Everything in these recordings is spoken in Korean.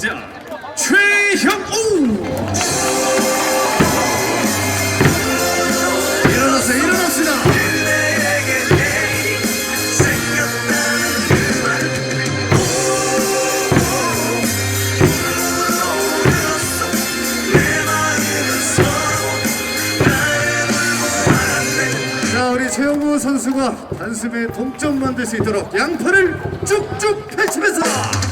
도전자 최형우 최영우 선수가 단숨에 동점 만들 수 있도록 양팔을 쭉쭉 펼치면서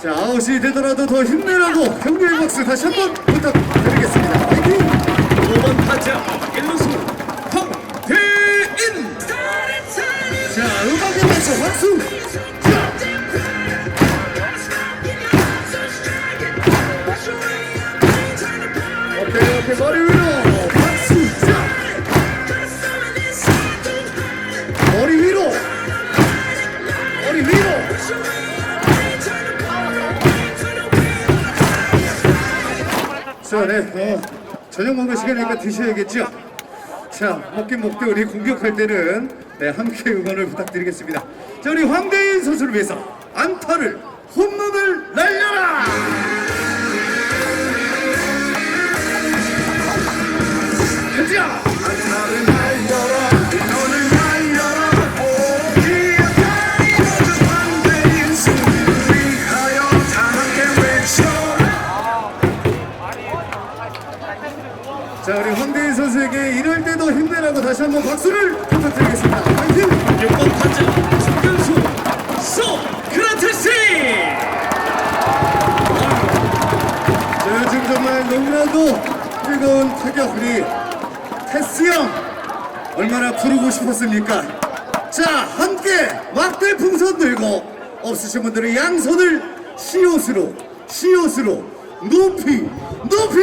자, 아웃이 되더라도 더 힘내라고 경례의 박수 다시 한 번 부탁드리겠습니다. 화이팅! 5번 타자 1루수 황태인 자, 음악에 맞춰 박수! 오케이, 오케이, 머리 위로! 자, 네, 어, 저녁 먹을 시간이니까 드셔야겠죠? 자, 먹긴 먹되 우리 공격할 때는 네, 함께 응원을 부탁드리겠습니다. 자, 우리 황대인 선수를 위해서 안타를 홈런을 날려 자, 우리 황대인 선수에게 이럴 때도 힘내라고 다시 한번 박수를 부탁드리겠습니다. 화이팅! 6번 타자 중견수 소크라테스 자, 요즘 정말 너무나도 뜨거운 타격 우리 테스 형 얼마나 부르고 싶었습니까? 자, 함께 막대 풍선 들고 없으신 분들은 양손을 시옷으로 시옷으로 높이 높이